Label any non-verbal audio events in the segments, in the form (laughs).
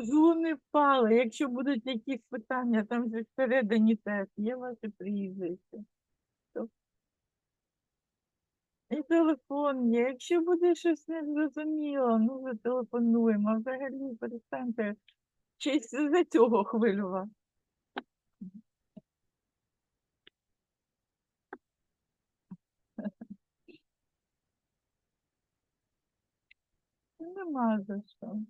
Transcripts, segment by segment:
З луни впали. Якщо будуть якісь питання, там же всередині теж є ваше прізвище. І телефон є. Якщо буде щось незрозуміло, ну зателефонуємо. А взагалі перестаньте щось за цього хвилювати. (laughs) Нема за що.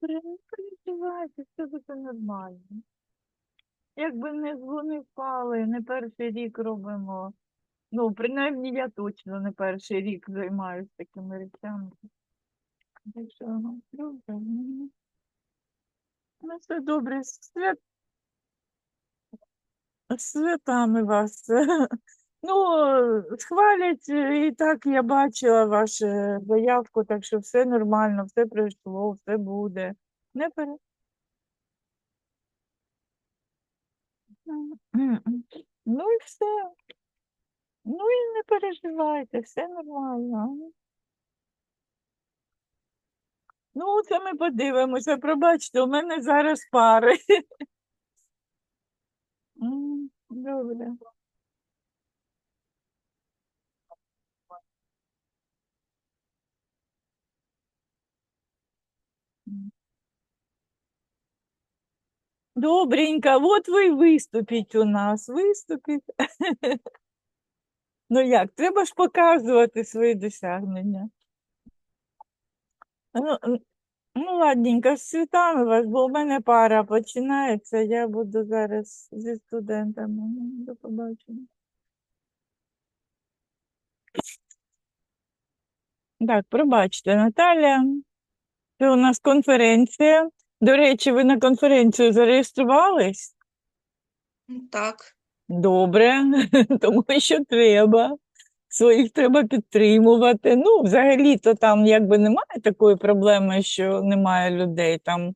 Переживайте, все буде нормально. Якби не з луни впали, не перший рік робимо. Ну, принаймні я точно не перший рік займаюся такими речами. Так ну, добре. ну, все добре. Свят... Святами вас. Ну, схвалять, е, і так я бачила вашу заявку, так що все нормально, все пройшло, все буде. Не пере... (clears throat) Ну і все. Ну і не переживайте, все нормально. Ну, це ми подивимося. Пробачте, у мене зараз пари. (laughs) Добре. Добренько, от ви виступіть у нас, виступіть. (laughs) Ну як, треба ж показувати свої досягнення. Ну, ну ладненько, з світами вас, бо у мене пара починається, я буду зараз зі студентами. Ну, До побачення. Так, пробачте, Наталя. Це у нас конференція. До речі, ви на конференцію зареєструвались? Так, Добре, (laughs) тому що треба. Своїх треба підтримувати. Ну, взагалі-то там якби немає такої проблеми, що немає людей. Там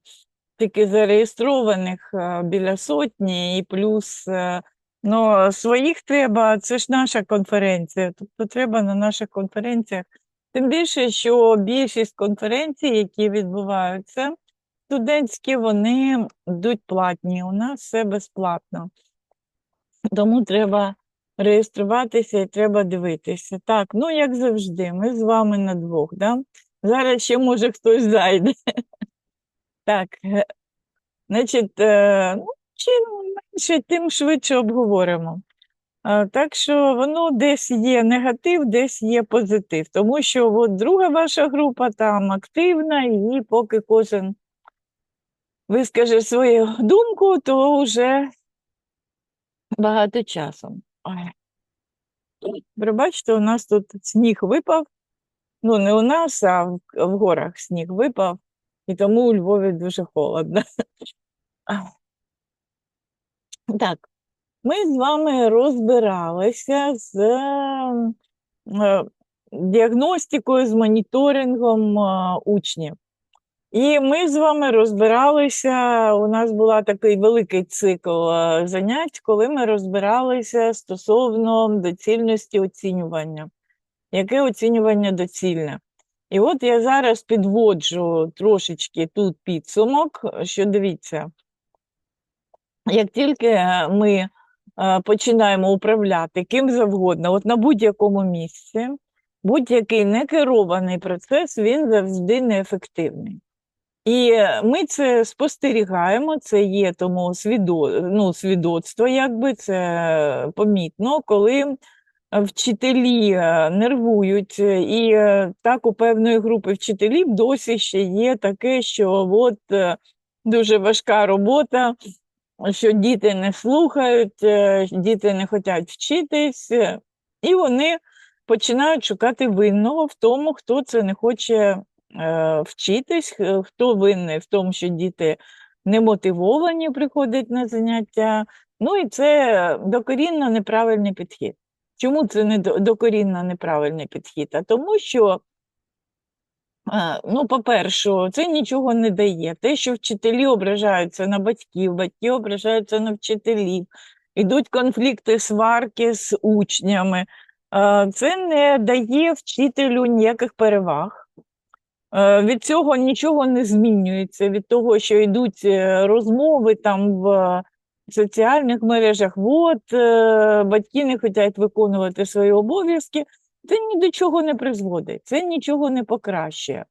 тільки зареєстрованих е, біля сотні, і плюс е, ну, своїх треба, це ж наша конференція. Тобто треба на наших конференціях. Тим більше, що більшість конференцій, які відбуваються, студентські, вони йдуть платні. У нас все безплатно. Тому треба реєструватися і треба дивитися. Так, ну як завжди, ми з вами на двох, да? Зараз ще може хтось зайде. (laughs) Так, е, значить, е, ну, чим менше, тим швидше обговоримо. Так що воно десь є негатив, десь є позитив. Тому що от друга ваша група там активна, і поки кожен вискаже свою думку, то вже багато часу. Пробачте, у нас тут сніг випав. Ну, не у нас, а в, в горах сніг випав, і тому у Львові дуже холодно. (laughs) Так, ми з вами розбиралися з е, діагностикою, з моніторингом е, учнів. І ми з вами розбиралися. У нас була такий великий цикл е, занять, коли ми розбиралися стосовно доцільності оцінювання. Яке оцінювання доцільне? І от я зараз підводжу трошечки тут підсумок, що дивіться, як тільки е, ми е, починаємо управляти ким завгодно, от на будь-якому місці, будь-який некерований процес, він завжди неефективний. І е, ми це спостерігаємо, це є тому свідо... ну, свідоцтво, якби це помітно, коли вчителі е, нервують, е, і е, так у певної групи вчителів досі ще є таке, що от е, дуже важка робота, що діти не слухають, е, діти не хочуть вчитись, е, і вони починають шукати винного в тому, хто це не хоче е, вчитись, хто винний в тому, що діти не мотивовані приходять на заняття. Ну і це докорінно неправильний підхід. Чому це не докорінно неправильний підхід? А тому що Е, Ну, по-перше, це нічого не дає. Те, що вчителі ображаються на батьків, батьки ображаються на вчителів, ідуть конфлікти, сварки з учнями. е, Це не дає вчителю ніяких переваг. Е, Від цього нічого не змінюється, від того, що йдуть е, розмови там в соціальних мережах, от е, батьки не хочуть виконувати свої обов'язки. Це ні до чого не призводить, це нічого не покращує.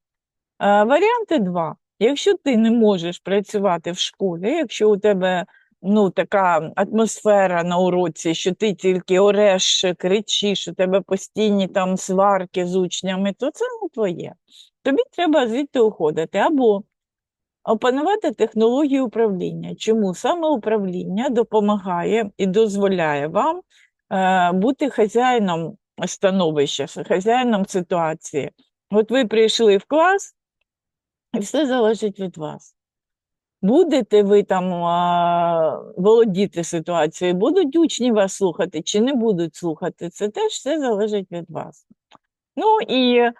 Варіанти два. Якщо ти не можеш працювати в школі, якщо у тебе ну, така атмосфера на уроці, що ти тільки ореш, кричиш, у тебе постійні там сварки з учнями, то це не твоє. Тобі треба звідти уходити або опанувати технологію управління. Чому саме управління допомагає і дозволяє вам е, бути хазяїном становища, хазяїном ситуації. От ви прийшли в клас, і все залежить від вас. Будете ви там а, володіти ситуацією, будуть учні вас слухати чи не будуть слухати, це теж все залежить від вас. Ну і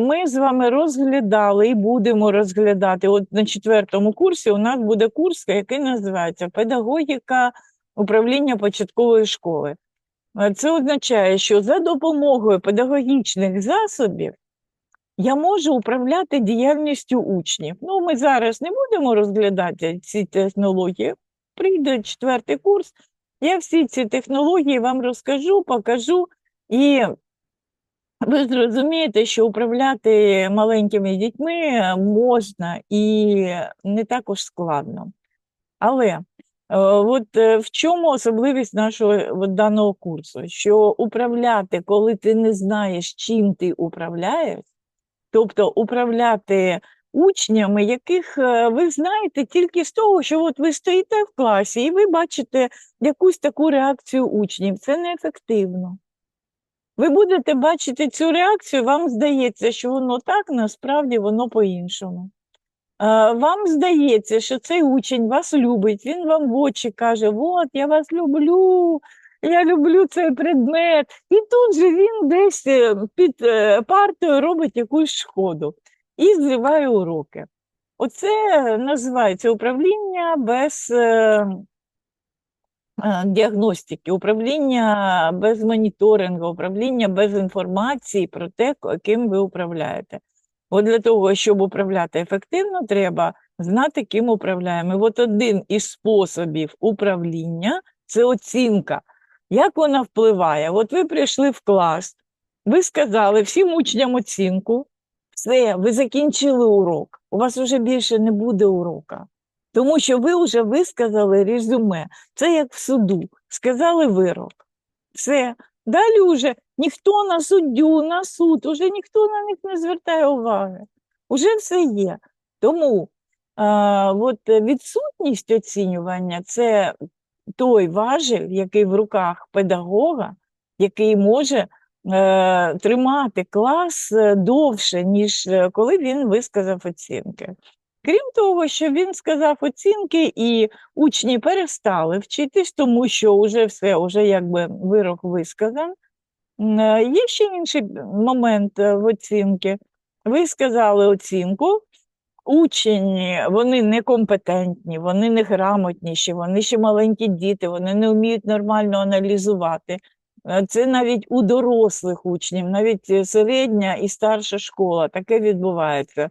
ми з вами розглядали і будемо розглядати. От на четвертому курсі у нас буде курс, який називається Педагогіка управління початкової школи. Е, Це означає, що за допомогою педагогічних засобів я можу управляти діяльністю учнів. Ну, ми зараз не будемо розглядати ці технології. Прийде четвертий курс, я всі ці технології вам розкажу, покажу, і ви зрозумієте, що управляти маленькими дітьми можна і не також складно. Але е, от е, в чому особливість нашого от даного курсу? Що управляти, коли ти не знаєш, чим ти управляєш, тобто управляти учнями, яких е, ви знаєте тільки з того, що от ви стоїте в класі і ви бачите якусь таку реакцію учнів. Це неефективно. Ви будете бачити цю реакцію, вам здається, що воно так, насправді воно по-іншому. Вам здається, що цей учень вас любить, він вам в очі каже: От, я вас люблю, я люблю цей предмет. І тут же він десь е, під е, партою робить якусь шкоду і зриває уроки. Оце називається управління без е, діагностики, управління без моніторингу, управління без інформації про те, ким ви управляєте. От для того, щоб управляти ефективно, треба знати, ким управляємо. І от один із способів управління це оцінка. Як вона впливає? От ви прийшли в клас, ви сказали всім учням оцінку, все, ви закінчили урок. У вас вже більше не буде урока. Тому що ви вже висказали резюме. Це як в суду. Сказали вирок. Все. Далі вже ніхто на суддю, на суд, уже ніхто на них не звертає уваги. Уже все є. Тому а, от відсутність оцінювання це той важіль, який в руках педагога, який може е, тримати клас е, довше, ніж е, коли він висказав оцінки. Крім того, що він сказав оцінки, і учні перестали вчитись, тому що вже все, вже якби вирок висказан. Е, Є ще інший момент е, в оцінки. Ви сказали оцінку, учені, вони некомпетентні, вони неграмотніші, вони ще маленькі діти, вони не вміють нормально аналізувати. Е, Це навіть у дорослих учнів, навіть середня і старша школа, таке відбувається.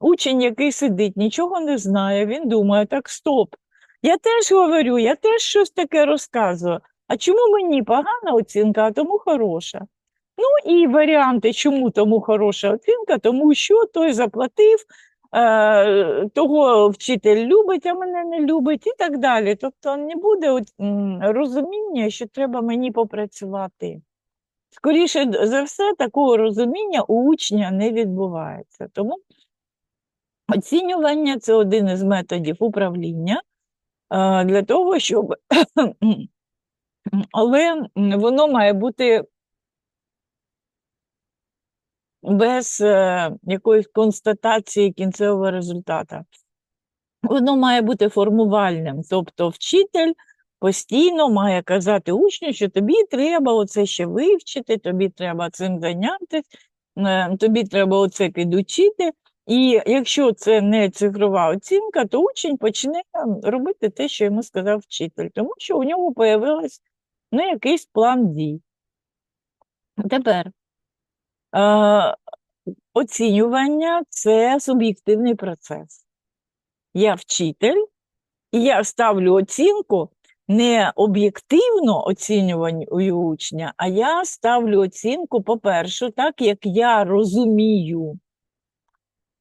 Учень, який сидить, нічого не знає, він думає, так, стоп. Я теж говорю, я теж щось таке розказую. А чому мені погана оцінка, а тому хороша? Ну і варіанти, чому тому хороша оцінка, тому що той заплатив, е, того вчитель любить, а мене не любить, і так далі. Тобто не буде розуміння, що треба мені попрацювати. Скоріше за все, такого розуміння у учня не відбувається. Тому оцінювання це один із методів управління е, для того, щоб (clears throat) але воно має бути без е, якоїсь констатації кінцевого результату. Воно має бути формувальним, тобто вчитель постійно має казати учню, що тобі треба оце ще вивчити, тобі треба цим зайнятися. е, тобі треба оце підучити. І якщо це не цифрова оцінка, то учень почне робити те, що йому сказав вчитель, тому що у нього появилось ну, якийсь план дій. Тепер е, оцінювання це суб'єктивний процес. Я вчитель, і я ставлю оцінку не об'єктивно оцінювання учня, а я ставлю оцінку, по-перше, так як я розумію,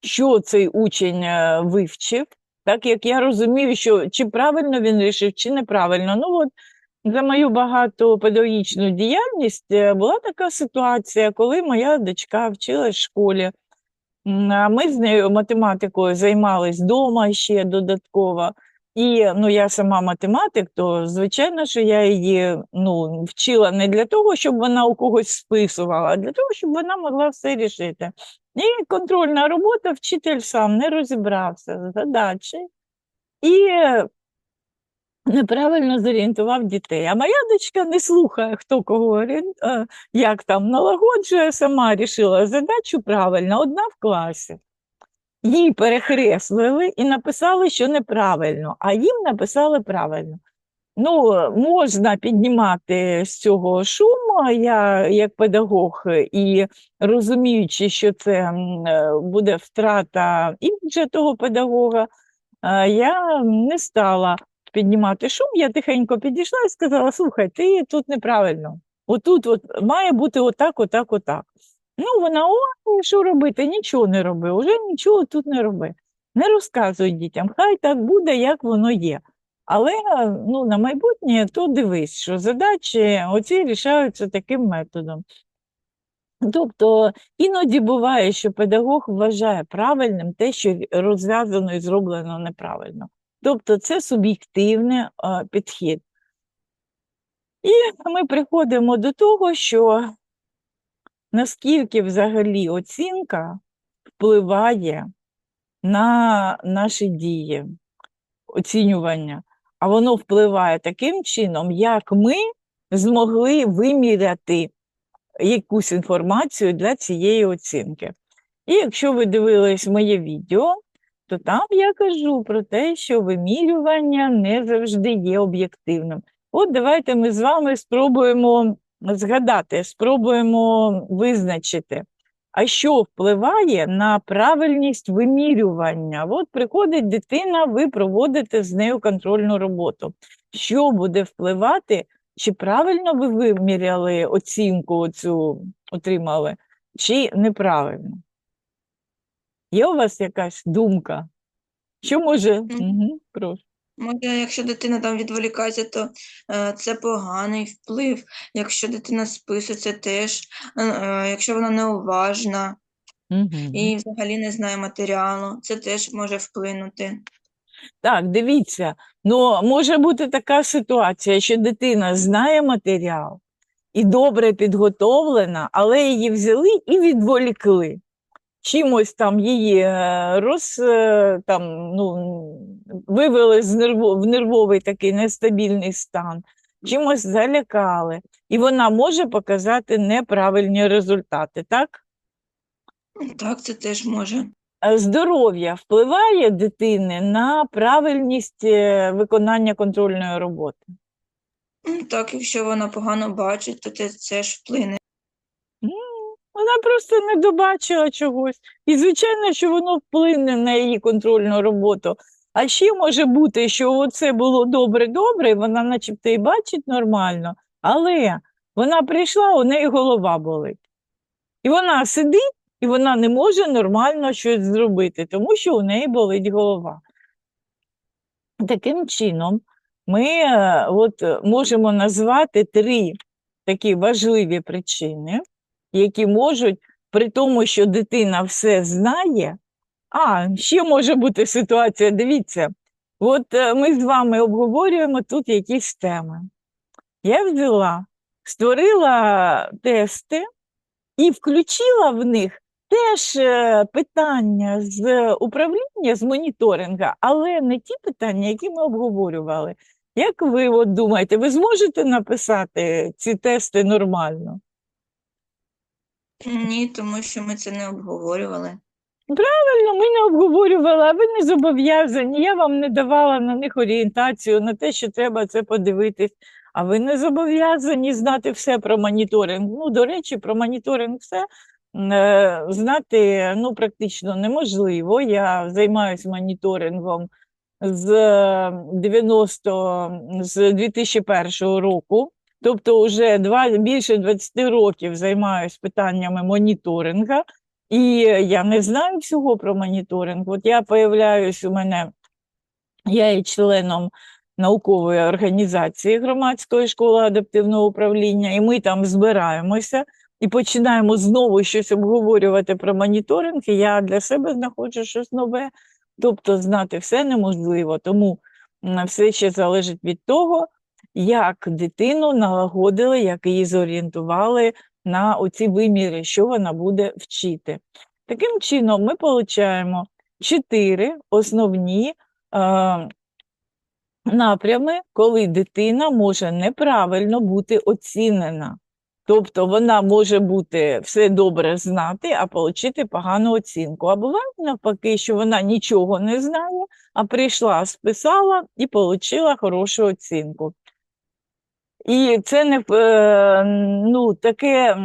що цей учень е, вивчив, так як я розумію, що чи правильно він вирішив, чи неправильно. Ну от за мою багато педагогічну діяльність е, була така ситуація, коли моя дочка вчилась в школі. Ми з нею математикою займались вдома ще додатково. І ну, я сама математик, то звичайно, що я її ну, вчила не для того, щоб вона у когось списувала, а для того, щоб вона могла все рішити. І контрольна робота, вчитель сам не розібрався з задачею і неправильно зорієнтував дітей. А моя дочка не слухає, хто кого е, як там налагоджує, сама рішила задачу правильно, одна в класі. Їй перехреслили і написали, що неправильно, а їм написали правильно. Ну, можна піднімати з цього шуму, я як педагог, і розуміючи, що це е, буде втрата іміджа того педагога, е, я не стала піднімати шум, я тихенько підійшла і сказала: слухай, ти тут неправильно. Отут от має бути отак, отак, отак. Ну, вона, ой, що робити? Нічого не роби, уже нічого тут не роби. Не розказуй дітям, хай так буде, як воно є. Але ну, на майбутнє то дивись, що задачі оці рішаються таким методом. Тобто іноді буває, що педагог вважає правильним те, що розв'язано і зроблено неправильно. Тобто це суб'єктивний підхід. І ми приходимо до того, що наскільки взагалі оцінка впливає на наші дії, оцінювання, а воно впливає таким чином, як ми змогли виміряти якусь інформацію для цієї оцінки. І якщо ви дивились моє відео, то там я кажу про те, що вимірювання не завжди є об'єктивним. От давайте ми з вами спробуємо згадати, спробуємо визначити, а що впливає на правильність вимірювання. От приходить дитина, ви проводите з нею контрольну роботу. Що буде впливати, чи правильно ви виміряли оцінку оцю отримали, чи неправильно? Є у вас якась думка? Що може? Угу, прошу. Може, якщо дитина там відволікається, то е, це поганий вплив. Якщо дитина списує, це теж, е, е, якщо вона неуважна Угу. і взагалі не знає матеріалу, це теж може вплинути. Так, дивіться, ну може бути така ситуація, що дитина знає матеріал і добре підготовлена, але її взяли і відволікли. Чимось там її е, роз, е, там, ну, вивели з нерво, в нервовий такий нестабільний стан, чимось залякали, і вона може показати неправильні результати, так? Так, це теж може. Е, Здоров'я впливає дитини на правильність виконання контрольної роботи. Так, якщо вона погано бачить, то це теж вплине. Вона просто не добачила чогось. І, звичайно, що воно вплине на її контрольну роботу. А ще може бути, що це було добре-добре, вона начебто і бачить нормально, але вона прийшла, у неї голова болить. І вона сидить, і вона не може нормально щось зробити, тому що у неї болить голова. Таким чином, ми е, от, можемо назвати три такі важливі причини, які можуть, при тому, що дитина все знає, а ще може бути ситуація, дивіться, от е, ми з вами обговорюємо тут якісь теми. Я взяла, створила тести і включила в них теж е, питання з управління, з моніторинга, але не ті питання, які ми обговорювали. Як ви от думаєте, ви зможете написати ці тести нормально? Ні, тому що ми це не обговорювали. Правильно, ми не обговорювали, а ви не зобов'язані. Я вам не давала на них орієнтацію, на те, що треба це подивитись. А ви не зобов'язані знати все про моніторинг. Ну, до речі, про моніторинг все е, знати ну, практично неможливо. Я займаюся моніторингом з е, 90, з 2001 року. Тобто, вже два, більше 20 років займаюся питаннями моніторинга. І я не знаю всього про моніторинг. От я появляюсь у мене, я є членом наукової організації громадської школи адаптивного управління, і ми там збираємося і починаємо знову щось обговорювати про моніторинг. І я для себе знаходжу щось нове. Тобто знати все неможливо. Тому все ще залежить від того, як дитину налагодили, як її зорієнтували на оці виміри, що вона буде вчити. Таким чином, ми отримуємо чотири основні е, напрями, коли дитина може неправильно бути оцінена. Тобто вона може бути все добре знати, а отримати погану оцінку. А буває навпаки, що вона нічого не знає, а прийшла, списала і отримала хорошу оцінку. І це не е, ну, таке,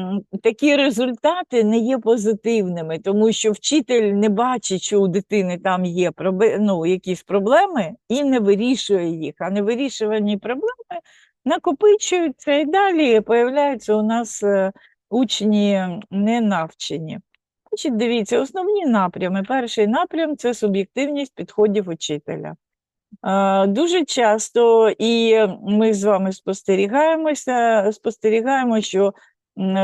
такі результати не є позитивними, тому що вчитель не бачить, що у дитини там є ну, якісь проблеми і не вирішує їх. А невирішувані проблеми накопичуються і далі появляються у нас е, учні не навчені. Значить, дивіться, основні напрями. Перший напрям це суб'єктивність підходів учителя. Дуже часто і ми з вами спостерігаємося, спостерігаємо, що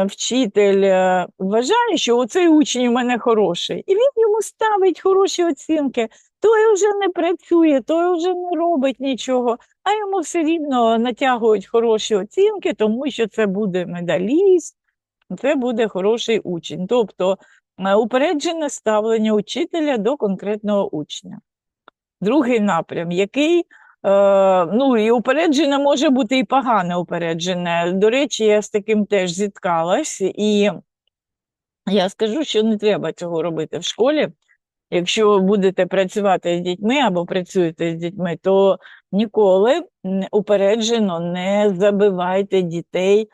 вчитель е, вважає, що оцей учень у мене хороший, і він йому ставить хороші оцінки. Той вже не працює, той вже не робить нічого, а йому все рівно натягують хороші оцінки, тому що це буде медаліст, це буде хороший учень. Тобто е, упереджене ставлення учителя до конкретного учня. Другий напрям, який, е, ну, і упереджене може бути і погане упереджене. До речі, я з таким теж зіткалась, і я скажу, що не треба цього робити в школі. Якщо будете працювати з дітьми або працюєте з дітьми, то ніколи упереджено не забивайте дітей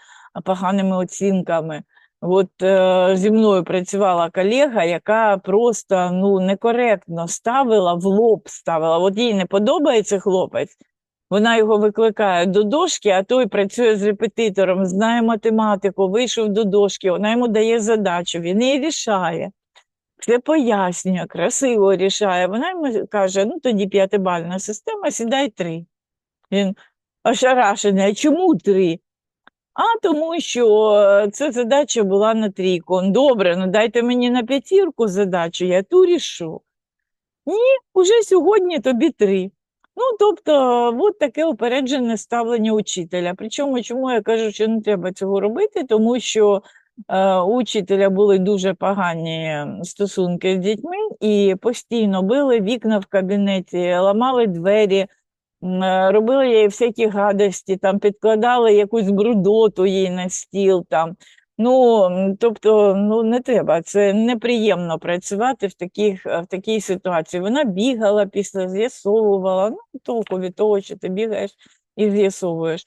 поганими оцінками. От е, зі мною працювала колега, яка просто ну, некоректно ставила в лоб ставила. От їй не подобається хлопець, вона його викликає до дошки, а той працює з репетитором, знає математику, вийшов до дошки, вона йому дає задачу, він її рішає. Все пояснює, красиво рішає. Вона йому каже: ну тоді п'ятибальна система, сідай три. Він ошарашений, а чому три? А тому що е, ця задача була на трійку. Добре, ну дайте мені на п'ятірку задачу, я ту рішу. Ні, уже сьогодні тобі три. Ну, тобто, от таке упереджене ставлення учителя. Причому, чому я кажу, що не треба цього робити, тому що е, учителя були дуже погані стосунки з дітьми і постійно били вікна в кабінеті, ламали двері, е, робили їй всякі гадості, там підкладали якусь брудоту їй на стіл. Там. Ну, тобто, ну не треба. Це неприємно працювати в таких, в такій ситуації. Вона бігала після, з'ясовувала. Ну, толку від того, що ти бігаєш і з'ясовуєш.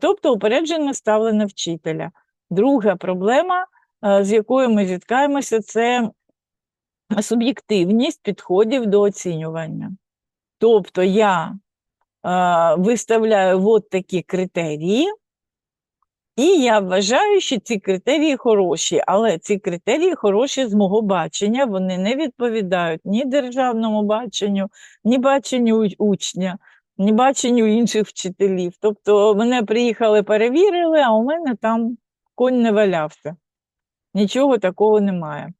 Тобто, упереджене ставлення вчителя. Друга проблема, е, з якою ми зіткаємося, це суб'єктивність підходів до оцінювання. Тобто я е, виставляю от такі критерії, і я вважаю, що ці критерії хороші, але ці критерії хороші з мого бачення, вони не відповідають ні державному баченню, ні баченню учня, ні баченню інших вчителів. Тобто мене приїхали, перевірили, а у мене там конь не валявся. Нічого такого немає.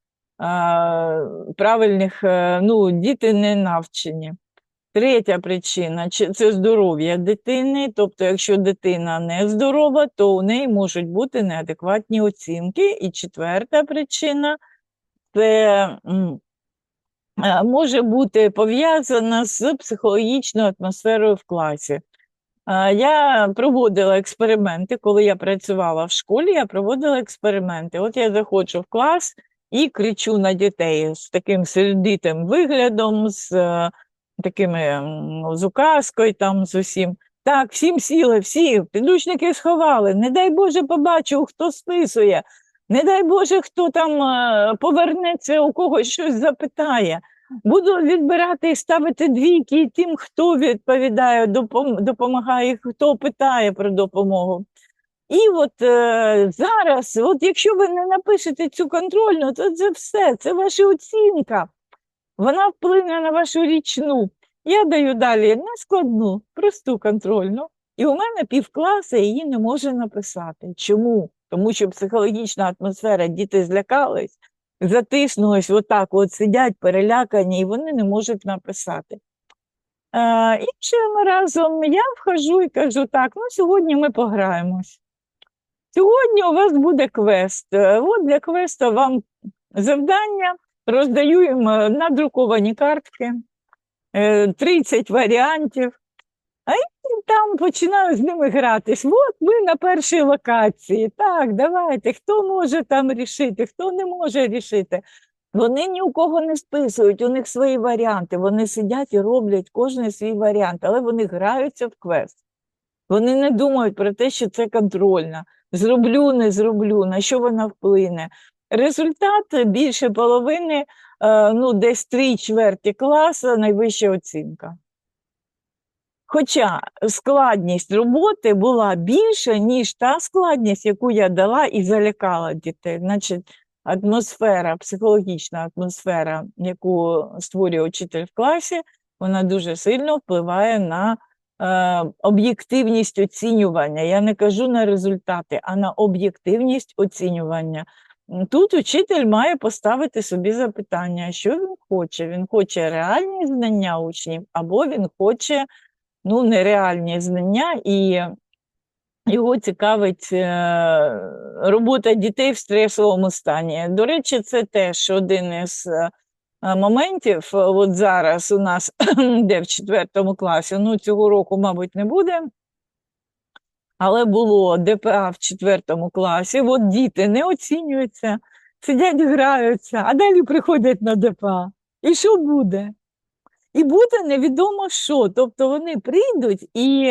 Правильних, е, ну, діти не навчені. Третя причина це здоров'я дитини. Тобто, якщо дитина не здорова, то у неї можуть бути неадекватні оцінки. І четверта причина це може бути пов'язана з психологічною атмосферою в класі. Я проводила експерименти, коли я працювала в школі, я проводила експерименти. От я заходжу в клас і кричу на дітей з таким сердитим виглядом, з такими з указкою, там з усім. Так, всім сіли, всі, підручники сховали. Не дай Боже, побачу, хто списує. Не дай Боже, хто там е, повернеться, у когось щось запитає. Буду відбирати і ставити двійки тим, хто відповідає, допомагає, хто питає про допомогу. І от е, зараз, от якщо ви не напишете цю контрольну, то це все, це ваша оцінка. Вона вплине на вашу річну. Я даю далі нескладну, просту контрольну, і у мене півкласа її не може написати. Чому? Тому що психологічна атмосфера, діти злякались, затиснулись, отак от сидять перелякані, і вони не можуть написати. Е, іншим разом я вхожу і кажу: так, ну сьогодні ми пограємось. Сьогодні у вас буде квест. Е, От для квеста вам завдання, роздаю їм е, надруковані картки, е, 30 варіантів. А я там починаю з ними гратись. От ми на першій локації. Так, давайте, хто може там рішити, хто не може рішити. Вони ні у кого не списують, у них свої варіанти. Вони сидять і роблять кожен свій варіант, але вони граються в квест. Вони не думають про те, що це контрольна. Зроблю, не зроблю, на що вона вплине. Результат більше половини, е, ну, десь три чверті класу, найвища оцінка. Хоча складність роботи була більша, ніж та складність, яку я дала і залякала дітей. Значить, атмосфера, психологічна атмосфера, яку створює вчитель в класі, вона дуже сильно впливає на е, об'єктивність оцінювання. Я не кажу на результати, а на об'єктивність оцінювання. Тут учитель має поставити собі запитання, що він хоче. Він хоче реальні знання учнів, або він хоче ну, нереальні знання, і його цікавить е, робота дітей в стресовому стані. До речі, це теж один із е, моментів. От зараз у нас (clears throat) де в четвертому класі, ну цього року, мабуть, не буде. Але було ДПА в четвертому класі. От діти не оцінюються, сидять, граються, а далі приходять на ДПА. І що буде? І буде невідомо що. Тобто вони прийдуть і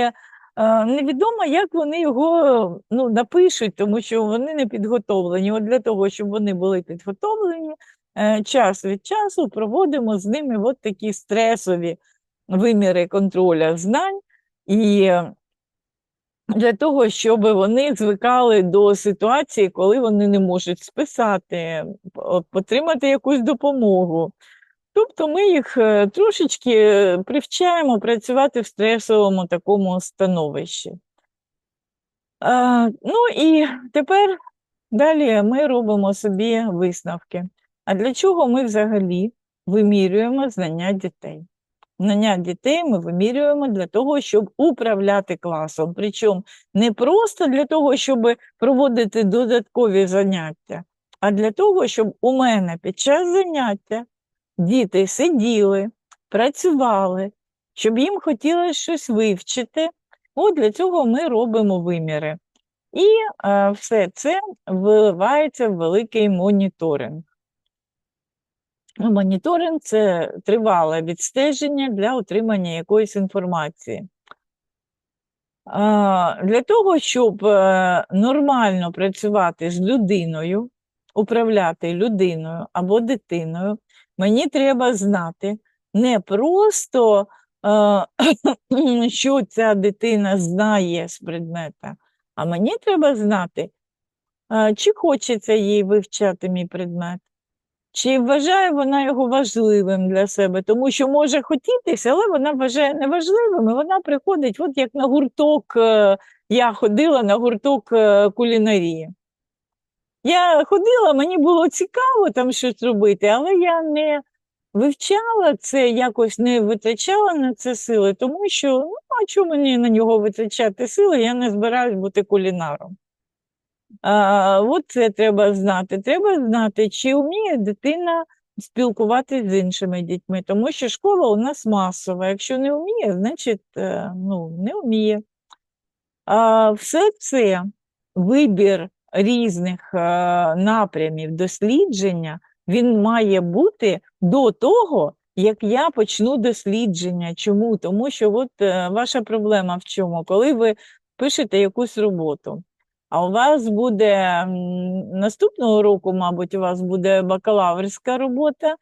е, невідомо, як вони його ну, напишуть, тому що вони не підготовлені. От для того, щоб вони були підготовлені, е, час від часу проводимо з ними от такі стресові виміри контроля знань. І для того, щоб вони звикали до ситуації, коли вони не можуть списати, отримати якусь допомогу. Тобто ми їх е, трошечки е, привчаємо працювати в стресовому такому становищі. А, ну і тепер далі ми робимо собі висновки. А для чого ми взагалі вимірюємо знання дітей? Знання дітей ми вимірюємо для того, щоб управляти класом. Причому не просто для того, щоб проводити додаткові заняття, а для того, щоб у мене під час заняття діти сиділи, працювали, щоб їм хотілося щось вивчити. От для цього ми робимо виміри. І е, все це виливається в великий моніторинг. Моніторинг це тривале відстеження для отримання якоїсь інформації. Для того, щоб е, нормально працювати з людиною, управляти людиною або дитиною, мені треба знати не просто, е, (clears throat) що ця дитина знає з предмета, а мені треба знати, е, чи хочеться їй вивчати мій предмет. Чи вважає вона його важливим для себе, тому що може хотітися, але вона вважає неважливим, і вона приходить, от як на гурток, е, я ходила на гурток е, кулінарії. Я ходила, мені було цікаво там щось робити, але я не вивчала це, якось не витрачала на це сили, тому що ну, а чому мені на нього витрачати сили, я не збираюсь бути кулінаром. А, от це треба знати. Треба знати, чи вміє дитина спілкуватися з іншими дітьми, тому що школа у нас масова. Якщо не вміє, значить е, ну, не вміє. А, все це вибір різних е, напрямів дослідження, він має бути до того, як я почну дослідження. Чому? Тому що от е, ваша проблема в чому? Коли ви пишете якусь роботу, а у вас буде наступного року, мабуть, у вас буде бакалаврська робота,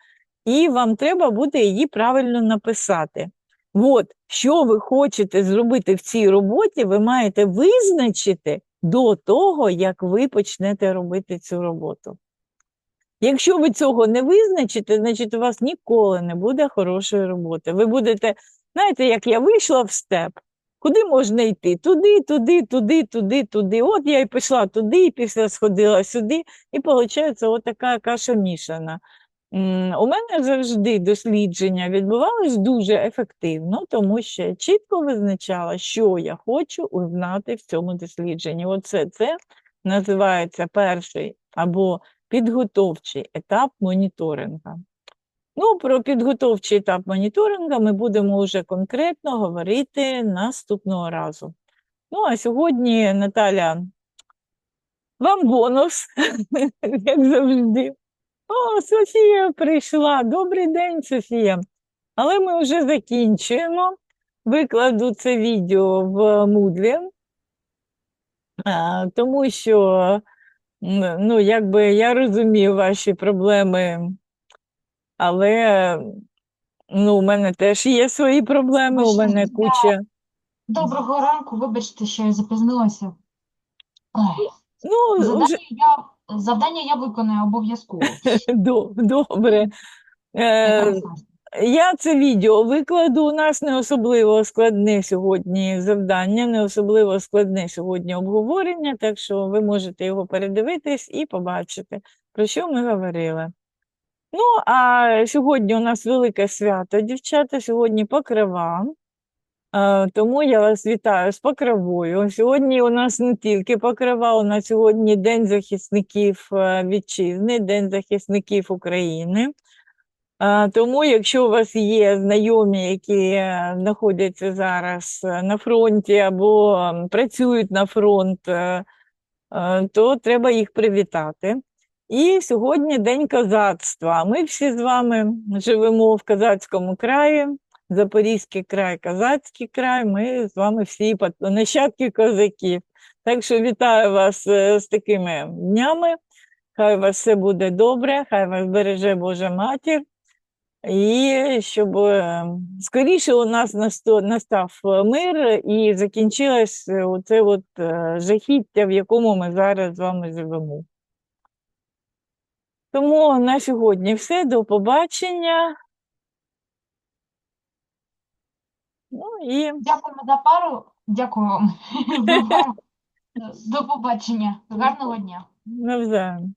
і вам треба буде її правильно написати. От, що ви хочете зробити в цій роботі, ви маєте визначити до того, як ви почнете робити цю роботу. Якщо ви цього не визначите, значить у вас ніколи не буде хорошої роботи. Ви будете, знаєте, як я вийшла в степ, куди можна йти? Туди, туди, туди, туди, туди. От я і пішла туди, і після сходила сюди, і виходить, отака каша мішана. У мене завжди дослідження відбувалось дуже ефективно, тому що я чітко визначала, що я хочу узнати в цьому дослідженні. Оце це називається перший або підготовчий етап моніторинга. Ну, про підготовчий етап моніторинга ми будемо вже конкретно говорити наступного разу. Ну, а сьогодні, Наталя, вам бонус, (laughs) як завжди. О, Софія прийшла. Добрий день, Софія. Але ми вже закінчуємо. Викладу це відео в Moodle, тому що, ну, якби я розумію ваші проблеми, але ну, у мене теж є свої проблеми, у мене куча. Доброго ранку, вибачте, що я запізнилася. Ой, Ну, вже завдання я, завдання я виконую обов'язково. (laughs) добре. Е, Я це відео викладу. У нас не особливо складне сьогодні завдання, не особливо складне сьогодні обговорення, так що ви можете його передивитись і побачити, про що ми говорили. Ну, а сьогодні у нас велике свято, дівчата, сьогодні покрова. Е, Тому я вас вітаю з покровою. Сьогодні у нас не тільки покрова, у нас сьогодні День захисників е, вітчизни, День захисників України. Тому, якщо у вас є знайомі, які е, знаходяться зараз е, на фронті або працюють на фронт, е, е, то треба їх привітати. І сьогодні День козацтва. Ми всі з вами живемо в козацькому краї, Запорізький край, Козацький край. Ми з вами всі нащадки козаків. Так що вітаю вас е, з такими днями. Хай у вас все буде добре, хай вас береже Божа матір. І щоб е, скоріше у нас настав мир і закінчилось е, оце от жахіття, в якому ми зараз з вами живемо. Тому на сьогодні все. До побачення. Ну і Дякуємо за пару. Дякую вам. (laughs) До побачення. Гарного дня. навзаєм.